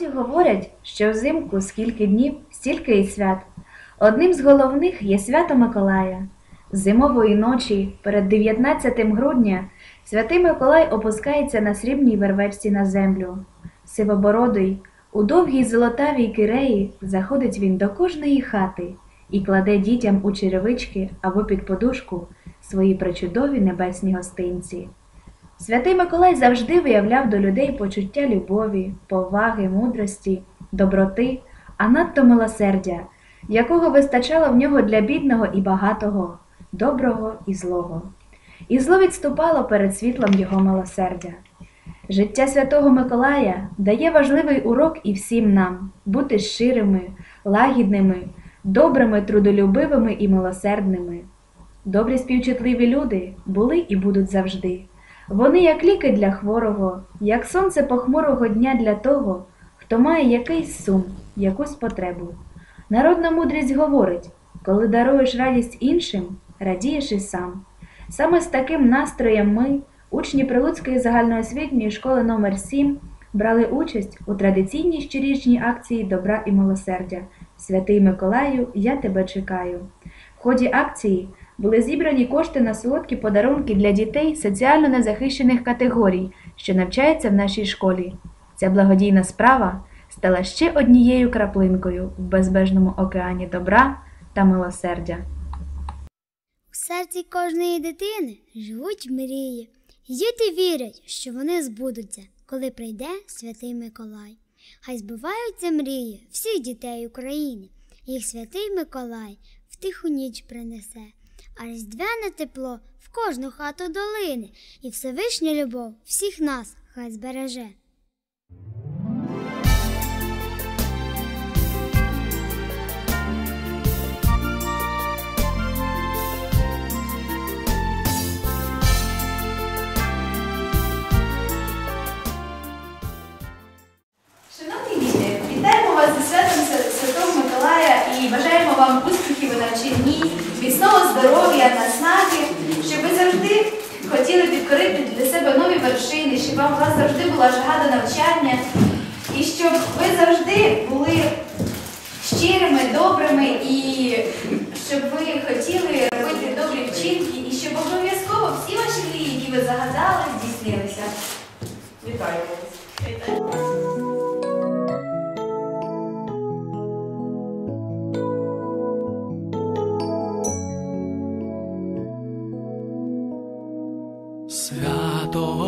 Народі говорять, що взимку скільки днів, стільки і свят. Одним з головних є свято Миколая. Зимової ночі, перед 19 грудня, святий Миколай опускається на срібній вервечці на землю. Сивобородий, у довгій золотавій киреї заходить він до кожної хати і кладе дітям у черевички або під подушку свої причудові небесні гостинці. Святий Миколай завжди виявляв до людей почуття любові, поваги, мудрості, доброти, а надто милосердя, якого вистачало в нього для бідного і багатого, доброго і злого. І зло відступало перед світлом його милосердя. Життя святого Миколая дає важливий урок і всім нам бути щирими, лагідними, добрими, трудолюбивими і милосердними. Добрі співчутливі люди були і будуть завжди. Вони як ліки для хворого, як сонце похмурого дня для того, хто має якийсь сум, якусь потребу. Народна мудрість говорить, коли даруєш радість іншим, радієш і сам. Саме з таким настроєм ми, учні Прилуцької загальноосвітньої школи номер 7 брали участь у традиційній щорічній акції добра і милосердя Святий Миколаю, я тебе чекаю. В ході акції були зібрані кошти на солодкі подарунки для дітей соціально незахищених категорій, що навчаються в нашій школі. Ця благодійна справа стала ще однією краплинкою в безбежному океані добра та милосердя. У серці кожної дитини живуть мрії. Діти вірять, що вони збудуться, коли прийде святий Миколай. Хай збуваються мрії всіх дітей України. Їх святий Миколай в тиху ніч принесе, а різдвяне тепло в кожну хату долини, і Всевишня любов всіх нас хай збереже. Вам у вас завжди була жага до навчання, і щоб ви завжди були щирими, добрими і щоб ви хотіли робити добрі вчинки, і щоб обов'язково всі ваші мрії, які ви загадали, здійснилися. Вітаю вас! Миколая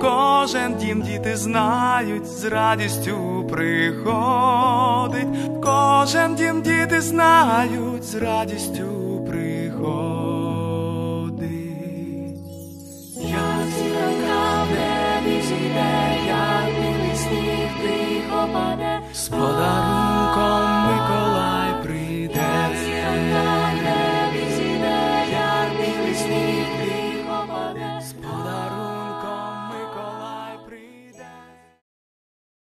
кожен дім діти знають, з радістю приходить, в кожен дім діти знають, з радістю приходить. Як зіранка в небі як білий сніг тихо паде, сподарує.